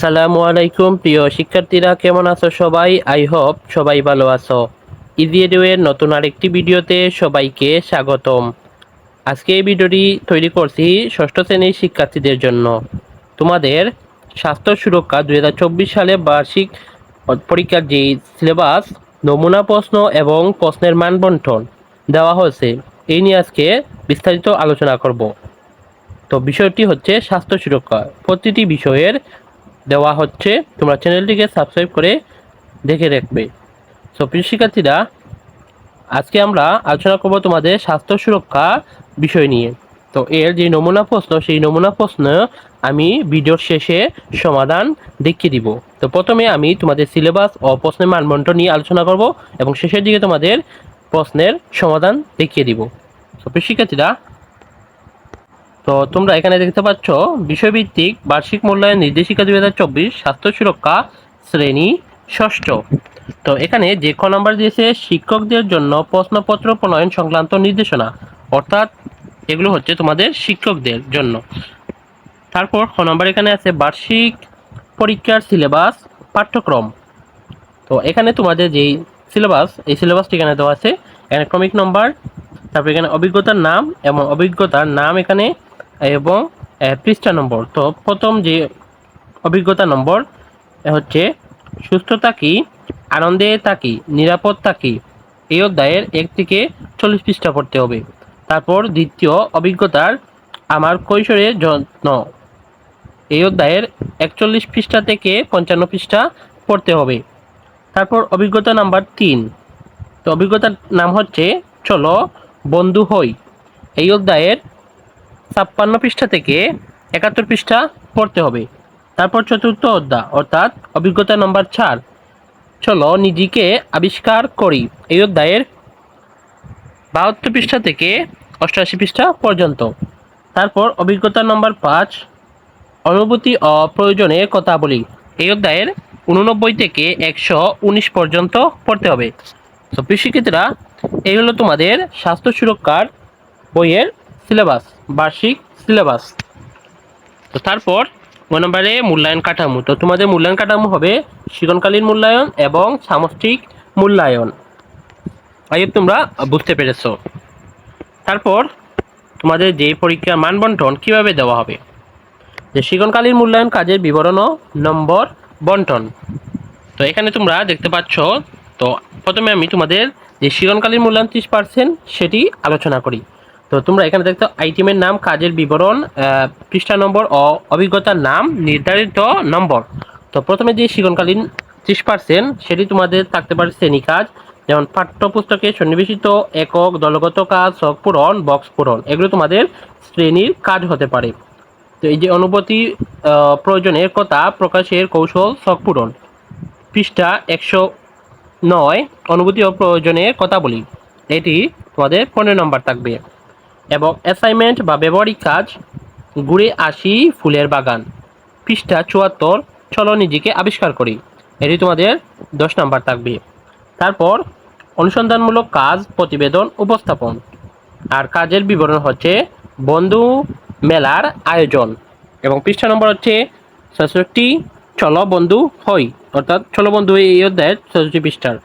আসসালামু আলাইকুম, প্রিয় শিক্ষার্থীরা, কেমন আছো সবাই? আই হোপ সবাই ভালো আছো। ইজি নতুন আরেকটি ভিডিওতে সবাইকে স্বাগতম। আজকে এই ভিডিওটি তৈরি করছি ষষ্ঠ শ্রেণির শিক্ষার্থীদের জন্য। তোমাদের স্বাস্থ্য সুরক্ষা দুই হাজার চব্বিশ সালে বার্ষিক পরীক্ষার যে সিলেবাস, নমুনা প্রশ্ন এবং প্রশ্নের মান বন্টন দেওয়া হয়েছে এই নিয়ে আজকে বিস্তারিত আলোচনা করব। তো বিষয়টি হচ্ছে স্বাস্থ্য সুরক্ষা। প্রতিটি বিষয়ের দেওয়া হচ্ছে। তোমরা চ্যানেলটিকে সাবস্ক্রাইব করে দেখে রাখবে সো প্রিয় শিক্ষার্থীরা, আজকে আমরা আলোচনা করব তোমাদের স্বাস্থ্য সুরক্ষা বিষয় নিয়ে। তো, এর যে নমুনা প্রশ্ন, সেই নমুনা প্রশ্ন আমি ভিডিওর শেষে সমাধান দেখিয়ে দিব। তো, প্রথমে আমি তোমাদের সিলেবাস ও প্রশ্নের মানদণ্ড নিয়ে আলোচনা করব এবং শেষের দিকে তোমাদের প্রশ্নের সমাধান দেখিয়ে দিব। তো শিক্ষার্থীরা তো তোমরা এখানে দেখতে পাচ্ছ বিষয়ভিত্তিক বার্ষিক মূল্যায়ন নির্দেশিকা দুই হাজার চব্বিশ স্বাস্থ্য সুরক্ষা শ্রেণি ষষ্ঠ। তো এখানে যে ক নম্বর দিয়েছে, শিক্ষকদের জন্য প্রশ্নপত্র প্রণয়ন সংক্রান্ত নির্দেশনা। অর্থাৎ এগুলো হচ্ছে তোমাদের শিক্ষকদের জন্য। তারপর খ নম্বর এখানে আছে, বার্ষিক পরীক্ষার সিলেবাস পাঠ্যক্রম। তো এখানে তোমাদের যেই সিলেবাস, এই সিলেবাসটি এখানে দেওয়া আছে এখানে ক্রমিক নম্বর, তারপর এখানে অভিজ্ঞতার নাম এবং অভিজ্ঞতার নাম এখানে এবং পৃষ্ঠা নম্বর। তো প্রথম যে অভিজ্ঞতা নম্বর হচ্ছে, সুস্থতা কি, আনন্দে থাকি নিরাপদ থাকি এই অধ্যায়ের এক থেকে চল্লিশ পৃষ্ঠা পড়তে হবে। তারপর দ্বিতীয় অভিজ্ঞতার আমার কৈশোরের যত্ন এই অধ্যায়ের একচল্লিশ পৃষ্ঠা থেকে পঞ্চান্ন পৃষ্ঠা পড়তে হবে। তারপর অভিজ্ঞতা নাম্বার তিন। তো অভিজ্ঞতার নাম হচ্ছে, চলো বন্ধু হই। এই অধ্যায়ের ছাপ্পান্ন পৃষ্ঠা থেকে একাত্তর পৃষ্ঠা পড়তে হবে। তারপর চতুর্থ অধ্যায়, অর্থাৎ অভিজ্ঞতা নম্বর চার। চলো নিজেকে আবিষ্কার করি। এই অধ্যায়ের বাহাত্তর পৃষ্ঠা থেকে অষ্টআশি পৃষ্ঠা পর্যন্ত। তারপর অভিজ্ঞতা নম্বর পাঁচ, অনুভূতি ও প্রয়োজনের কথা বলি। এই অধ্যায়ের উননব্বই থেকে একশো উনিশ পর্যন্ত পড়তে হবে। তো কৃষিক্ষেত্রা এই হলো তোমাদের স্বাস্থ্য সুরক্ষার বইয়ের সিলেবাস। বার্ষিক সিলেবাস। তো তারপর নয় নম্বরে মূল্যায়ন কাঠামো। তো তোমাদের মূল্যায়ন কাঠামো হবে শিকনকালীন মূল্যায়ন এবং সামষ্টিক মূল্যায়ন। আই তোমরা বুঝতে পেরেছ। তারপর তোমাদের যে পরীক্ষার মানবন্টন কীভাবে দেওয়া হবে? যে শিকনকালীন মূল্যায়ন কাজের বিবরণ নম্বর বন্টন। তো এখানে তোমরা দেখতে পাচ্ছ, তো প্রথমে আমি তোমাদের যে শিরণকালীন মূল্যায়ন ত্রিশ পার্সেন্ট সেটি আলোচনা করি। তো তোমরা এখানে দেখতো আইটেমের নাম, কাজের বিবরণ পৃষ্ঠা নম্বর ও অভিজ্ঞতার নাম, নির্ধারিত নম্বর। তো প্রথমে যে শিরণকালীন ত্রিশ পার্সেন্ট সেটি তোমাদের থাকতে পারে শ্রেণি কাজ, যেমন পাঠ্যপুস্তকে সন্নিবেশিত, একক, দলগত কাজ, শখ পূরণ, বক্স পূরণ। এগুলো তোমাদের শ্রেণির কাজ হতে পারে। তো এই যে অনুভূতি প্রয়োজনের কথা, প্রকাশের কৌশল, শখ পূরণ। পৃষ্ঠা একশো নয়, অনুভূতি ও প্রয়োজনের কথা বলি। এটি তোমাদের পনেরো নম্বর থাকবে। এবং অ্যাসাইনমেন্ট বা ব্যবহারিক কাজ ঘুরে আসি ফুলের বাগান। পৃষ্ঠা চুয়াত্তর, চলো নিজেকে আবিষ্কার করি। এটি তোমাদের দশ নম্বর থাকবে তারপর, অনুসন্ধানমূলক কাজ, প্রতিবেদন, উপস্থাপন। আর কাজের বিবরণ হচ্ছে বন্ধু মেলার আয়োজন। এবং পৃষ্ঠা নম্বর হচ্ছে ছষট্টি, চলো বন্ধু হই। অর্থাৎ চলো বন্ধু এই অধ্যায়ের ছষট্টি পৃষ্ঠার।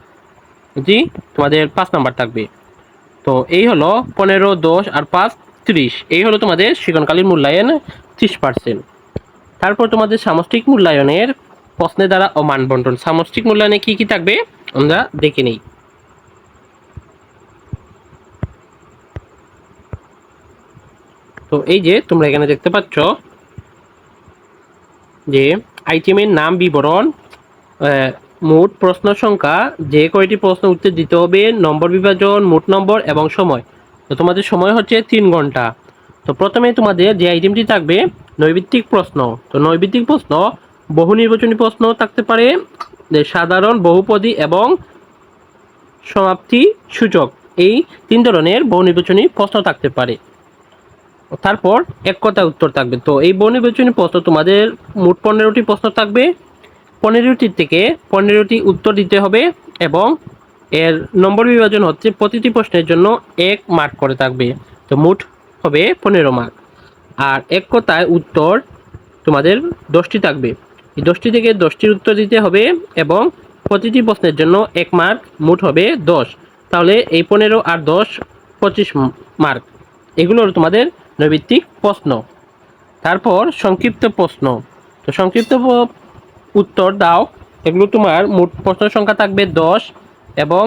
জি, তোমাদের পাঁচ নাম্বার থাকবে তো এই হলো পনেরো, দশ আর পাঁচ, ত্রিশ। এই হলো তোমাদের শিকনকালীন মূল্যায়ন ত্রিশ পার্সেন্ট তারপর তোমাদের সামষ্টিক মূল্যায়নের প্রশ্নের দ্বারা ও মানবন্টন সামষ্টিক মূল্যায়নে কি কি থাকবে? আমরা দেখে নিই। তো এই যে তোমরা এখানে দেখতে পাচ্ছ যে আইটেমের নাম বিবরণ মোট প্রশ্ন সংখ্যা, যে কয়টি প্রশ্ন উত্তর দিতে হবে, নম্বর বিভাজন, মোট নম্বর এবং সময়। তো তোমাদের সময় হচ্ছে তিন ঘণ্টা। তো প্রথমে তোমাদের যে আইটেমটি থাকবে, নৈবিত্তিক প্রশ্ন। তো নৈবিত্তিক প্রশ্ন, বহু নির্বাচনী প্রশ্ন থাকতে পারে সাধারণ, বহুপদী এবং সমাপ্তি সূচক। এই তিন ধরনের বহু নির্বাচনী প্রশ্ন থাকতে পারে। তারপর এক কথায় উত্তর থাকবে। তো এই বহু নির্বাচনী প্রশ্ন তোমাদের মোট পনেরোটি প্রশ্ন থাকবে। পনেরোটি থেকে পনেরোটি উত্তর দিতে হবে এবং এর নম্বর বিভাজন হচ্ছে প্রতিটি প্রশ্নের জন্য এক মার্ক করে থাকবে। তো মোট হবে পনেরো মার্ক আর এক কথায় উত্তর তোমাদের দশটি থাকবে। এই দশটি থেকে দশটির উত্তর দিতে হবে এবং প্রতিটি প্রশ্নের জন্য এক মার্ক মোট হবে দশ। তাহলে এই পনেরো আর দশ, পঁচিশ মার্ক এগুলো তোমাদের নৈবিত্তিক প্রশ্ন। তারপর সংক্ষিপ্ত প্রশ্ন। তো সংক্ষিপ্ত উত্তর দাও। এগুলো তোমার মোট প্রশ্ন সংখ্যা থাকবে দশ এবং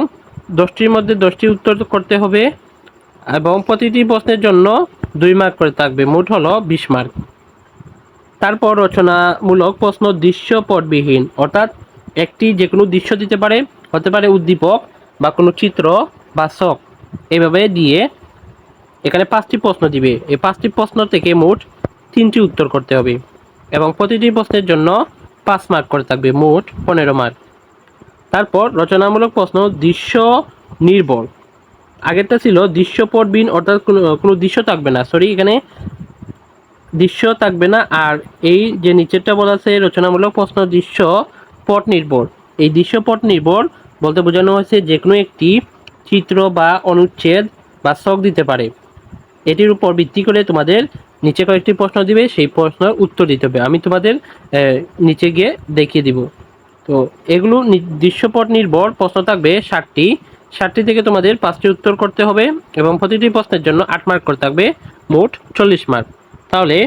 দশটির মধ্যে দশটি উত্তর করতে হবে এবং প্রতিটি প্রশ্নের জন্য দুই মার্ক করে থাকবে। মোট হলো বিশ মার্ক তারপর রচনামূলক প্রশ্ন দৃশ্যপটবিহীন। অর্থাৎ একটি যে কোনো দৃশ্য দিতে পারে, হতে পারে উদ্দীপক বা কোনো চিত্র বা শখ এইভাবে দিয়ে এখানে পাঁচটি প্রশ্ন দিবে। এই পাঁচটি প্রশ্ন থেকে মোট তিনটি উত্তর করতে হবে এবং প্রতিটি প্রশ্নের জন্য পাঁচ মার্ক করে থাকবে, মোট পনেরো মার্ক তারপর রচনামূলক প্রশ্ন, দৃশ্য নির্ভর আগেরটা ছিল দৃশ্যপটবিহীন অর্থাৎ কোনো কোনো দৃশ্য থাকবে না সরি এখানে দৃশ্য থাকবে না। আর এই যে নিচেরটা বলা আছে, রচনামূলক প্রশ্ন, দৃশ্য পট নির্ভর এই দৃশ্যপট নির্ভর বলতে বোঝানো হয়েছে যে কোনো একটি চিত্র বা অনুচ্ছেদ বা শখ দিতে পারে। এটির উপর ভিত্তি করে তোমাদের নিচে কয়েকটি প্রশ্ন দিবে, সেই প্রশ্নের উত্তর দিতে হবে। আমি তোমাদের নিচে গিয়ে দেখিয়ে দিব। তো এগুলো দৃশ্যপট নির্ভর প্রশ্ন থাকবে ষাটটি। ষাটটি থেকে তোমাদের পাঁচটি উত্তর করতে হবে এবং প্রতিটি প্রশ্নের জন্য আট মার্ক করে থাকবে, মোট চল্লিশ মার্ক। তাহলে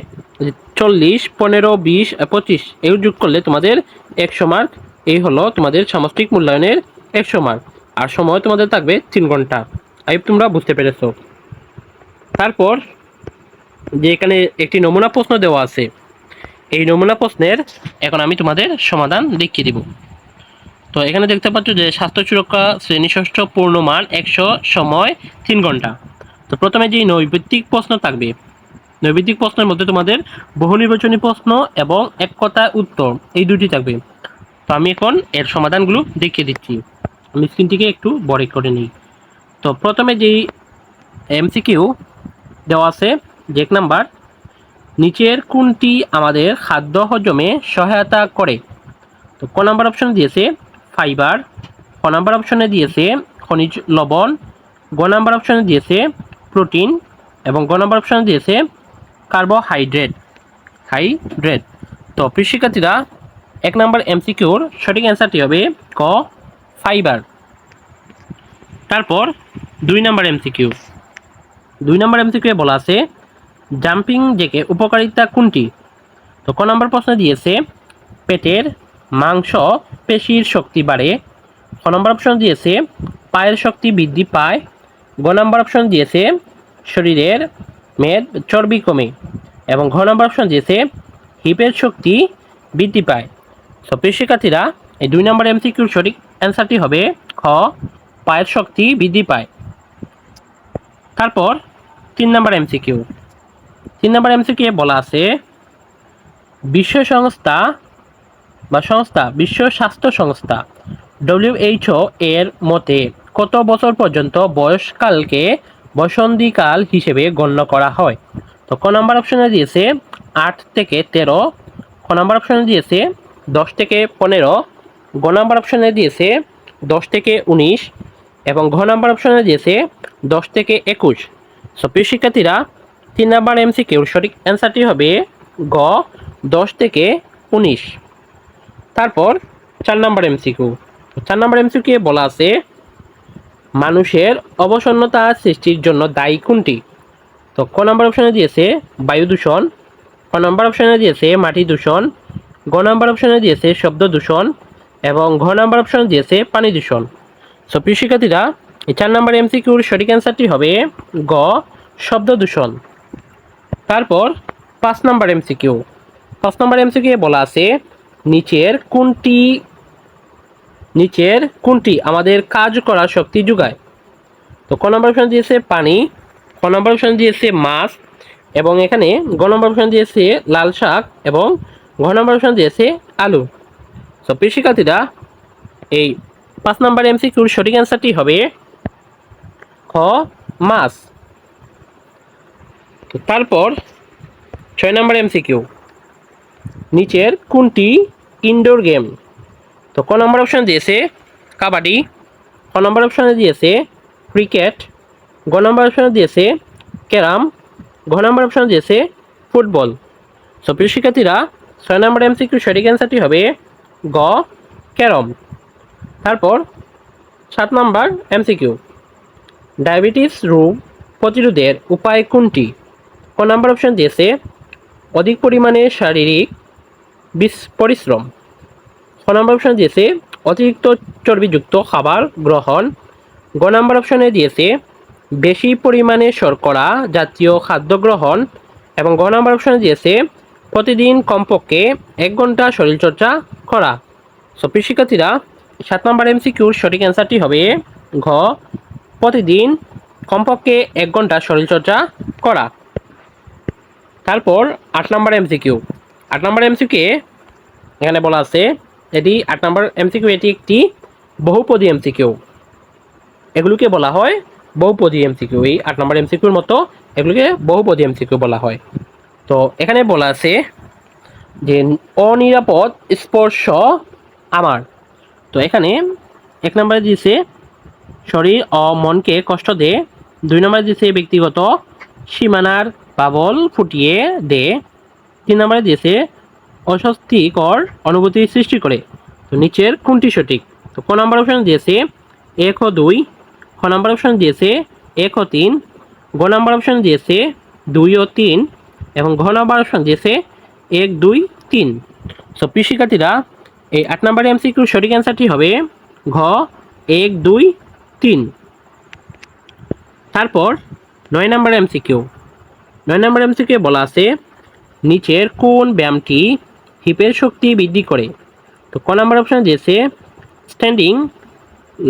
চল্লিশ, পনেরো, বিশ, পঁচিশ, এগুলো যোগ করলে তোমাদের একশো মার্ক। এই হলো তোমাদের সামষ্টিক মূল্যায়নের একশো মার্ক। আর সময় তোমাদের থাকবে তিন ঘণ্টা। আই তোমরা বুঝতে পেরেছ। তারপর যে এখানে একটি নমুনা প্রশ্ন দেওয়া আছে, এই নমুনা প্রশ্নের এখন আমি তোমাদের সমাধান দেখিয়ে দিব। তো এখানে দেখতে পাচ্ছ যে স্বাস্থ্য সুরক্ষা শ্রেণি ষষ্ঠ পূর্ণমান একশো সময় তিন ঘণ্টা। তো প্রথমে যে নৈবিত্তিক প্রশ্ন থাকবে, নৈবিত্তিক প্রশ্নের মধ্যে তোমাদের বহু নির্বাচনী প্রশ্ন এবং এক কথা উত্তর, এই দুটি থাকবে। তো আমি এখন এর সমাধানগুলো দেখিয়ে দিচ্ছি। আমি স্ক্রিনটিকে একটু বড় করে নিই। তো প্রথমে যেই এমসিকিউ দেওয়া আছে এক নাম্বার, নিচের কোনটি আমাদের খাদ্য হজমে সহায়তা করে? তো ক নাম্বার অপশনে দিয়েছে ফাইবার ক নাম্বার অপশনে দিয়েছে খনিজ লবণ, গ নাম্বার অপশনে দিয়েছে প্রোটিন এবং গ নাম্বার অপশনে দিয়েছে কার্বোহাইড্রেট হাইড্রেট তো প্রিয় শিক্ষার্থীরা, এক নাম্বার এমসিকিউর সঠিক অ্যান্সারটি হবে ক ফাইবার তারপর দুই নাম্বার এমসিকিউ। দুই নম্বর এমসিকিউ বলা আছে জাম্পিং জেকে উপকারিতা কোনটি? তো ক নম্বর প্রশ্ন দিয়েছে, পেটের মাংস পেশির শক্তি বাড়ে। ক নম্বর অপশন দিয়েছে, পায়ের শক্তি বৃদ্ধি পায়। গ নম্বর অপশন দিয়েছে, শরীরের মেদ চর্বি কমে। এবং ঘ নম্বর অপশন দিয়েছে, হিপের শক্তি বৃদ্ধি পায়। তো প্রিয় শিক্ষার্থীরা, এই দুই নম্বর এমসিকিউর সঠিক অ্যান্সারটি হবে খ, পায়ের শক্তি বৃদ্ধি পায়। তারপর তিন নম্বর এমসিকিউ। তিন নম্বর এমসিকিউ বলা আছে, বিশ্ব সংস্থা বা সংস্থা, বিশ্ব স্বাস্থ্য সংস্থা ডব্লিউএইচও এর মতে কত বছর পর্যন্ত বয়সকালকে বসন্তীকাল হিসেবে গণ্য করা হয়? তো ক নম্বর অপশনে দিয়েছে, আট থেকে তেরো। ক নম্বর অপশনে দিয়েছে, দশ থেকে পনেরো। গ নম্বর অপশনে দিয়েছে, দশ থেকে উনিশ। এবং ঘ নম্বর অপশনে দিয়েছে, দশ থেকে একুশ। সো প্রিয় শিক্ষার্থীরা তিন নম্বর এমসিকিউর সঠিক অ্যান্সারটি হবে গ, দশ থেকে উনিশ। তারপর চার নম্বর এমসিকিউ চার নম্বর এমসিকিউ বলা আছে, মানুষের অবসন্নতা সৃষ্টির জন্য দায়ী কোনটি? তো ক নম্বর অপশনে দিয়েছে বায়ু দূষণ, ক নম্বর অপশনে দিয়েছে মাটি দূষণ, গ নম্বর অপশনে দিয়েছে শব্দ দূষণ, এবং ঘ নম্বর অপশনে দিয়েছে পানি দূষণ। সো প্রিয় শিক্ষার্থীরা, এই চার নম্বর এমসিকিউর সঠিক অ্যান্সারটি হবে গ, শব্দ দূষণ। তারপর পাঁচ নম্বর এমসিকিউ পাঁচ নম্বর এমসিকিউ বলা আছে, নিচের কোনটি নিচের কোনটি আমাদের কাজ করার শক্তি যোগায়? তো ক নম্বর অপশন দিয়েছে পানি, ক নম্বর অপশন দিয়েছে মাছ, এবং এখানে গ নম্বর অপশন দিয়েছে লাল শাক, এবং ঘ নম্বর অপশন দিয়েছে আলু। সো শিক্ষার্থীরা এই পাঁচ নম্বর এমসিকিউর সঠিক অ্যান্সারটি হবে খ, মাছ। তারপর ছয় নম্বর এমসিকিউ নিচের কোনটি? ইনডোর গেম তো ক নম্বর অপশান দিয়েছে? কাবাডি। ক নম্বর অপশনে দিয়েছে ক্রিকেট গ নম্বর অপশানে দিয়েছে ক্যারাম। ঘ নম্বর অপশানে দিয়েছে ফুটবল। সো প্রিয় শিক্ষার্থীরা, ছয় নম্বর এমসিকিউ সঠিক অ্যান্সারটি হবে গ, ক্যারম। তারপর সাত নম্বর এমসিকিউ ডায়াবেটিস রোগ প্রতিরোধের উপায় কোনটি? নম্বর অপশন দিয়েছে, অধিক পরিমাণে শারীরিক পরিশ্রম। ছ নম্বর অপশন দিয়েছে, অতিরিক্ত চর্বিযুক্ত খাবার গ্রহণ। গ নম্বর অপশনে দিয়েছে, বেশি পরিমাণে শর্করা জাতীয় খাদ্য গ্রহণ। এবং গ নম্বর অপশনে দিয়েছে, প্রতিদিন কমপক্ষে এক ঘণ্টা শরীরচর্চা করা। সো শিক্ষার্থীরা সাত নম্বর এমসিকিউর সঠিক অ্যান্সারটি হবে, ঘ, প্রতিদিন কমপক্ষে এক ঘণ্টা শরীরচর্চা করা। তারপর আট নম্বর এমসিকিউ আট নম্বর এমসিকিউ এখানে বলা আছে, এটি আট নম্বর এমসিকিউ এটি একটি বহুপদী এমসিকিউ এগুলোকে বলা হয় বহুপদী এমসিকিউ এই আট নম্বর এমসিকিউর মতো এগুলোকে বহুপদী এমসিকিউ বলা হয়। তো এখানে বলা আছে যে, অনিরাপদ স্পর্শ আমার। তো এখানে এক নম্বরে দিয়েছে, শরীর ও মনকে কষ্ট দে। দুই নম্বরে দিয়েছে ব্যক্তিগত সীমানার বাবল ফুটিয়ে দে। তিন নম্বরে দিয়েছে, অস্বস্তিকর অনুভূতি সৃষ্টি করে। তো নিচের কোনটি সঠিক? তো ক নম্বর অপশন দিয়েছে, এক ও দুই। খ নম্বর অপশন দিয়েছে, এক ও তিন। গ নম্বর অপশন দিয়েছে, দুই ও তিন। এবং ঘ নম্বর অপশন দিয়েছে, এক, দুই, তিন। সো প্রিয় শিক্ষার্থীরা এই আট নম্বর এমসিকিউর সঠিক অ্যান্সারটি হবে ঘ, এক, দুই, তিন। তারপর নয় নম্বর এমসিকিউ নয় নম্বর এমসিকিউ বলা আছে, নিচের কোন ব্যায়ামটি হিপের শক্তি বৃদ্ধি করে? তো ক নম্বর অপশানে দিয়েছে স্ট্যান্ডিং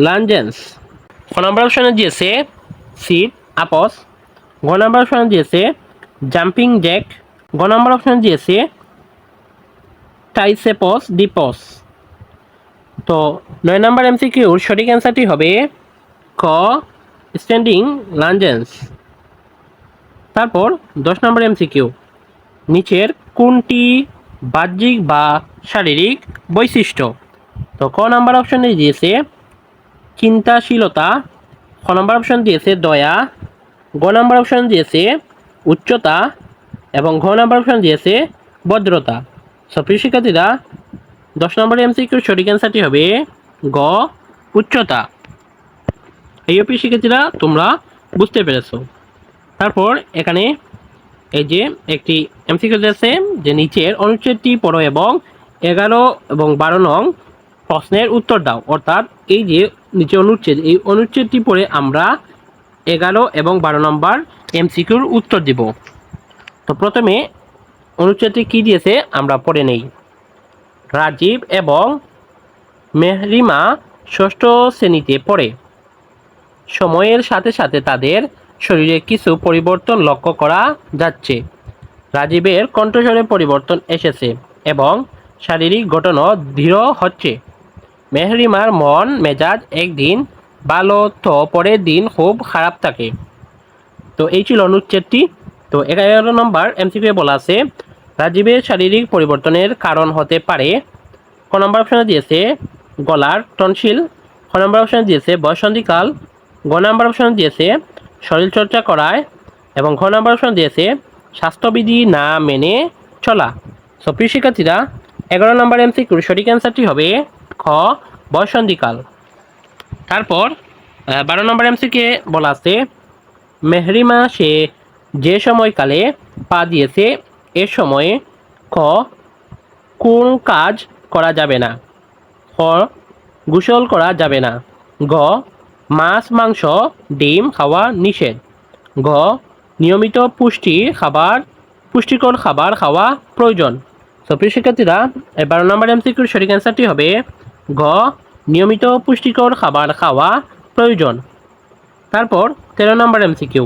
লাঞ্জেন্স ক নম্বর অপশানে দিয়েছে সিট আপস ঘ নম্বর অপশানে দিয়েছে জাম্পিং জ্যাক গ নম্বর অপশানে দিয়েছে টাইসেপস ডিপস তো নয় নম্বর এমসিকিউর সঠিক অ্যান্সারটি হবে, ক স্ট্যান্ডিং লাঞ্জেন্স তারপর দশ নম্বর এমসিকিউ নিচের কোনটি বাহ্যিক বা শারীরিক বৈশিষ্ট্য? তো ক নাম্বার অপশনে দিয়েছে, চিন্তাশীলতা। খ নাম্বার অপশন দিয়েছে, দয়া। গ নাম্বার অপশন দিয়েছে, উচ্চতা। এবং ঘ নাম্বার অপশন দিয়েছে, ভদ্রতা। সপ্রিয় শিক্ষার্থীরা, দশ নম্বর এমসিকিউর সঠিক অ্যান্সারটি হবে গ, উচ্চতা। এই অপি শিক্ষার্থীরা, তোমরা বুঝতে পেরেছ। তারপর এখানে এই যে একটি এমসিকিউ আছে, যে নিচের অনুচ্ছেদটি পড়ো এবং এগারো এবং বারো নং প্রশ্নের উত্তর দাও। অর্থাৎ এই যে নিচে অনুচ্ছেদ, এই অনুচ্ছেদটি পড়ে আমরা এগারো এবং বারো নম্বর এমসিকিউর উত্তর দিব। তো প্রথমে অনুচ্ছেদটি কি দিয়েছে আমরা পড়ে নেই। রাজীব এবং মেহরিমা ষষ্ঠ শ্রেণীতে পড়ে। সময়ের সাথে সাথে তাদের শরীরে কিছু পরিবর্তন লক্ষ্য করা যাচ্ছে। রাজীবের কণ্ঠস্বরে পরিবর্তন এসেছে এবং শারীরিক গঠনও দৃঢ় হচ্ছে। মেহরিমার মন মেজাজ একদিন ভালো, তো পরের দিন খুব খারাপ থাকে। তো এই ছিল অনুচ্ছেদটি। তো এগারো নম্বর এমসিকিউ বলা আছে, রাজীবের শারীরিক পরিবর্তনের কারণ হতে পারে। ক নম্বর অপশনে দিয়েছে, গলার টনসিল খ নম্বর অপশনে দিয়েছে বয়সন্ধিকাল গ নম্বর অপশন দিয়েছে শরীরচর্চা করায় এবং ঘ নম্বর দিয়েছে, স্বাস্থ্যবিধি না মেনে চলা। সো প্রিয় শিক্ষার্থীরা, এগারো নম্বর এমসিকিউর সঠিক অ্যান্সারটি হবে খ বয়সন্ধিকাল তারপর বারো নম্বর এমসিকে বলা আছে মেহরিমা সে যে সময়কালে পা দিয়েছে, এ সময়ে খ, কোন কাজ করা যাবে না। খ, গোসল করা যাবে না। গ মাছ, মাংস, ডিম খাওয়া নিষেধ। গ, নিয়মিত পুষ্টি খাবার, পুষ্টিকর খাবার খাওয়া প্রয়োজন। তো শিক্ষার্থীরা, এই বারো নম্বর এমসিকিউর সঠিক অ্যান্সারটি হবে, গ, নিয়মিত পুষ্টিকর খাবার খাওয়া প্রয়োজন। তারপর, তেরো নম্বর এমসিকিউ,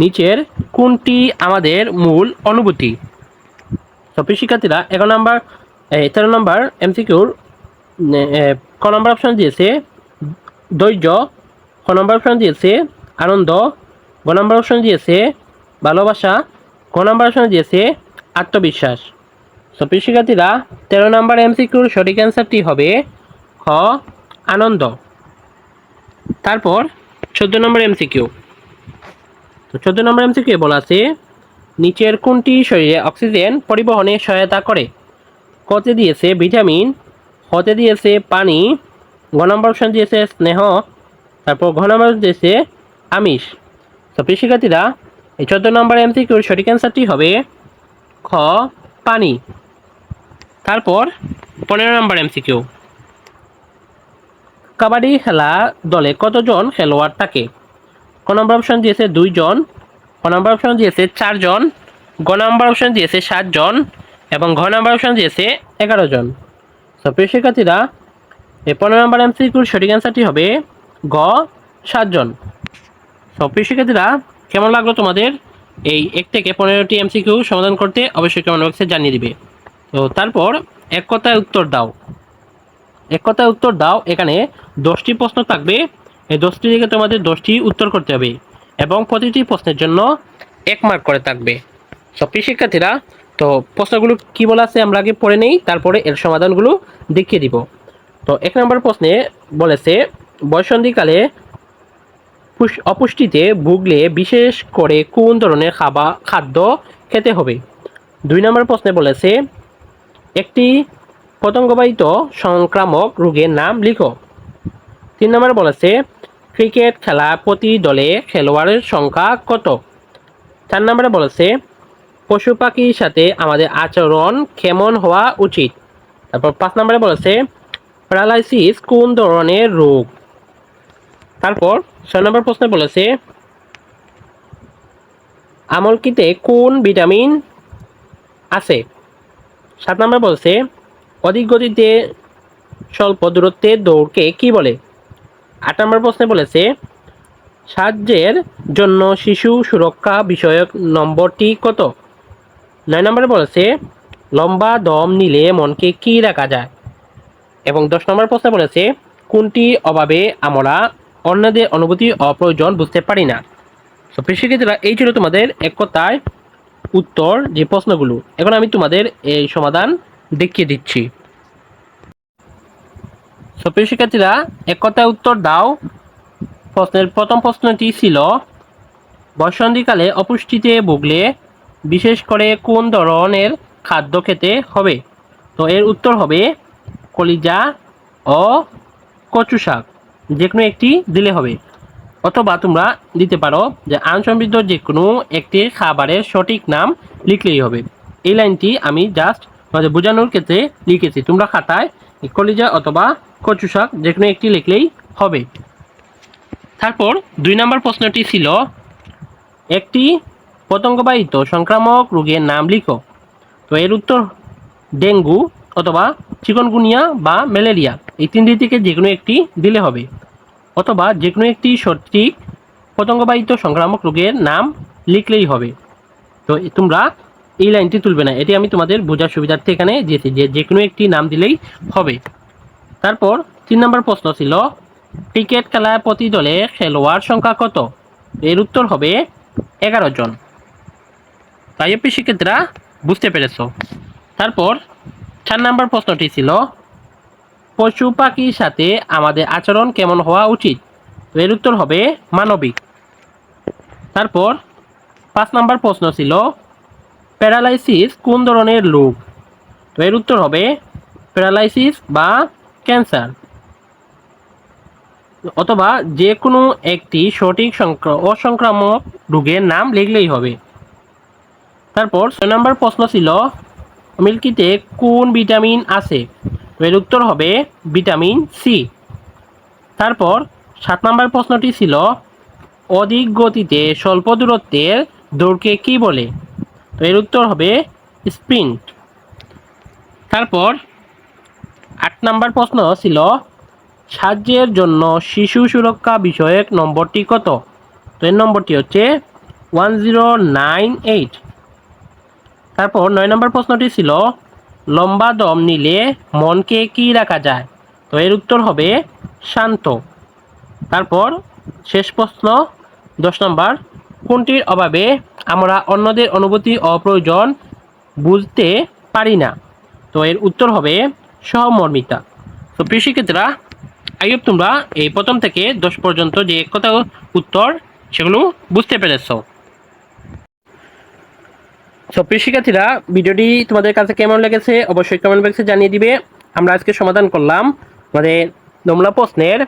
নিচের কোনটি আমাদের মূল অনুভূতি? তো শিক্ষার্থীরা, এগারো নম্বর তেরো নম্বর এমসিকিউর ক নম্বর অপশন দিয়েছে, ধৈর্য খ নম্বর অপশন দিয়েছে, আনন্দ। গ নম্বর অপশন দিয়েছে, ভালোবাসা। ক নম্বর অপশন দিয়েছে, আত্মবিশ্বাস। তো শিক্ষার্থীরা, তেরো নম্বর এমসিকিউর সঠিক অ্যান্সারটি হবে খ, আনন্দ। তারপর চোদ্দ নম্বর এমসিকিউ। তো চোদ্দ নম্বর এমসিকিউ বলা আছে, নিচের কোনটি শরীরে অক্সিজেন পরিবহনে সহায়তা করে? কতে দিয়েছে ভিটামিন, হতে দিয়েছে পানি। ঘ নম্বর অপশন দিয়েছে স্নেহ তারপর ঘ নম্বর দিয়েছে আমিষ। তো শিক্ষার্থীরা এই চোদ্দ নম্বর এমসিকিউর সঠিক অ্যান্সারটি হবে খ, পানি। তারপর পনেরো নম্বর এমসিকিউ কাবাডি খেলা দলে কতজন খেলোয়াড় থাকে? ক নম্বর অপশন দিয়েছে দুইজন ক নম্বর অপশন দিয়েছে চারজন, গ নম্বর অপশন দিয়েছে সাতজন এবং ঘ নম্বর অপশন দিয়েছে এগারো জন। তো শিক্ষার্থীরা এই পনেরো নম্বর এম এমসিকিউর সঠিক অ্যান্সারটি হবে গ, সাতজন। তো প্রিয় শিক্ষার্থীরা, কেমন লাগল তোমাদের এই এক থেকে পনেরোটি এমসিকিউ সমাধান করতে? অবশ্যই কমেন্ট বক্সে জানিয়ে দিবে। তো তারপর এক কথায় উত্তর দাও। এক কথায় উত্তর দাও, এখানে দশটি প্রশ্ন থাকবে। এই দশটি থেকে তোমাদের দশটি উত্তর করতে হবে এবং প্রতিটি প্রশ্নের জন্য এক মার্ক করে থাকবে। সব প্রিয় শিক্ষার্থীরা, তো প্রশ্নগুলো কি বলা আছে আমরা আগে পড়ে নেই, তারপরে এর সমাধানগুলো দেখিয়ে দিব। তো এক নম্বর প্রশ্নে বলেছে বয়সন্ধিকালে পুষ- অপুষ্টিতে ভুগলে বিশেষ করে কোন ধরনের খাবার খাদ্য খেতে হবে? দুই নম্বর প্রশ্নে বলেছে, একটি পতঙ্গবাহিত সংক্রামক রোগের নাম লিখো। তিন নম্বর বলেছে, ক্রিকেট খেলা প্রতি দলে খেলোয়াড়ের সংখ্যা কত? চার নম্বরে বলেছে, পশু পাখির সাথে আমাদের আচরণ কেমন হওয়া উচিত? তারপর পাঁচ নম্বরে বলেছে, প্যারালাইসিস কোন ধরনের রোগ? তারপর ছয় নম্বর প্রশ্নে বলেছে, আমলকিতে কোন ভিটামিন আছে? সাত নম্বর বলছে, অধিক গতিতে স্বল্প দূরত্বে দৌড়কে কি বলে? আট নম্বর প্রশ্নে বলেছে, সাহায্যের জন্য শিশু সুরক্ষা বিষয়ক নম্বরটি কত? নয় নম্বরে বলেছে, লম্বা দম নিলে মনকে কি রাখা যায়? এবং দশ নম্বর প্রশ্নে বলেছে, কোনটি অভাবে আমরা অন্যদের অনুভূতি অপ্রয়োজন বুঝতে পারি না। তো প্রেক্ষিতরা এই ছিল তোমাদের এক কথায় উত্তর যে প্রশ্নগুলো। এখন আমি তোমাদের এই সমাধান দেখিয়ে দিচ্ছি। তো প্রিয় শিক্ষার্থীরা এক কথায় উত্তর দাও। প্রশ্নের প্রথম প্রশ্নটি ছিল, বসন্তীকালে অপুষ্টিতে ভুগলে বিশেষ করে কোন ধরনের খাদ্য খেতে হবে? তো এর উত্তর হবে কলিজা ও কচু শাক যে কোনো একটি দিলে হবে। অথবা তোমরা দিতে পারো যে আইন সমৃদ্ধ যে কোনো একটি খাবারের সঠিক নাম লিখলেই হবে। এই লাইনটি আমি জাস্ট তোমাদের বোঝানোর ক্ষেত্রে লিখেছি। তোমরা খাতায় কলিজা অথবা কচু শাক যে কোনো একটি লিখলেই হবে। তারপর দুই নম্বর প্রশ্নটি ছিল, একটি পতঙ্গবাহিত সংক্রামক রোগের নাম লিখো। তো এর উত্তর ডেঙ্গু অথবা চিকনগুনিয়া বা ম্যালেরিয়া, এই তিনটি থেকে যে কোনো একটি দিলে হবে। অথবা যে কোনো একটি সঠিক পতঙ্গবাহিত সংক্রামক রোগের নাম লিখলেই হবে। তো তোমরা এই লাইনটি তুলবে না, এটি আমি তোমাদের বোঝার সুবিধার্থে এখানে দিয়েছি, যে যে কোনো একটি নাম দিলেই হবে। তারপর তিন নম্বর প্রশ্ন ছিল, ক্রিকেট খেলায় প্রতি দলে খেলোয়াড় সংখ্যা কত? এর উত্তর হবে এগারো জন। তাই আপনি শিক্ষার্থীরা বুঝতে পেরেছ। তারপর চার নম্বর প্রশ্নটি ছিল, পশু পাখির সাথে আমাদের আচরণ কেমন হওয়া উচিত? এর উত্তর হবে মানবিক। তারপর পাঁচ নম্বর প্রশ্ন ছিল, প্যারালাইসিস কোন ধরনের রোগ? তো এর উত্তর হবে প্যারালাইসিস বা ক্যান্সার। অথবা যে কোনো একটি সঠিক সংক্র- অসংক্রামক রোগের নাম লিখলেই হবে। তারপর ছয় নম্বর প্রশ্ন ছিল মিল্কিতে কোন ভিটামিন আছে? এর উত্তর হবে ভিটামিন সি। তারপর সাত নম্বর প্রশ্নটি ছিল, অধিক গতিতে স্বল্প দূরত্বের দৌড়কে কি বলে? তো এর উত্তর হবে স্প্রিন্ট। তারপর আট নম্বর প্রশ্ন ছিল, সাহায্যের জন্য শিশু সুরক্ষা বিষয়ক নম্বরটি কত? তো এর নম্বরটি হচ্ছে ওয়ান জিরো নাইন এইট। তারপর নয় নম্বর প্রশ্নটি ছিল, লম্বা দম নিলে মনকে কি রাখা যায়? তো এর উত্তর হবে শান্ত। তারপর শেষ প্রশ্ন, দশ নম্বর, কোনটির অভাবে আমরা অন্যদের অনুভূতি অপ্রয়োজন বুঝতে পারি না? তো এর উত্তর হবে সহমর্মিতা। তো প্রিয় আইব তোমরা এই প্রথম থেকে দশ পর্যন্ত যে কথা উত্তর সেগুলো বুঝতে পেরেছ। সো প্রিয় শিক্ষার্থীরা, ভিডিওটি তোমাদের কাছে কেমন লেগেছে অবশ্যই কমেন্ট বক্সে জানিয়ে দিবে। আমরা আজকে সমাধান করলাম আমাদের নমুনা প্রশ্নের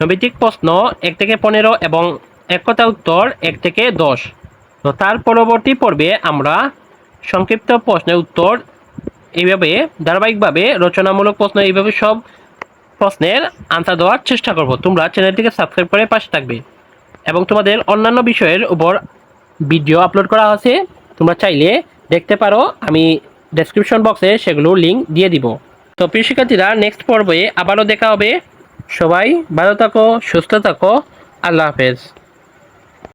নৈবিত্তিক প্রশ্ন এক থেকে পনেরো এবং এক কথা উত্তর এক থেকে দশ। তো তার পরবর্তী পর্বে আমরা সংক্ষিপ্ত প্রশ্নের উত্তর এইভাবে, ধারাবাহিকভাবে, রচনামূলক প্রশ্ন এইভাবে সব প্রশ্নের আনসার দেওয়ার চেষ্টা করব। তোমরা চ্যানেলটিকে সাবস্ক্রাইব করে পাশে থাকবে। এবং তোমাদের অন্যান্য বিষয়ের উপর ভিডিও আপলোড করা আছে। তোমরা চাইলে দেখতে পারো, আমি ডেসক্রিপশন বক্সে সেগুলো লিঙ্ক দিয়ে দিব। তো প্রিয় শিক্ষার্থীরা নেক্সট পর্বে আবারও দেখা হবে। সবাই ভালো থাকো, সুস্থ থাকো। আল্লাহ হাফেজ।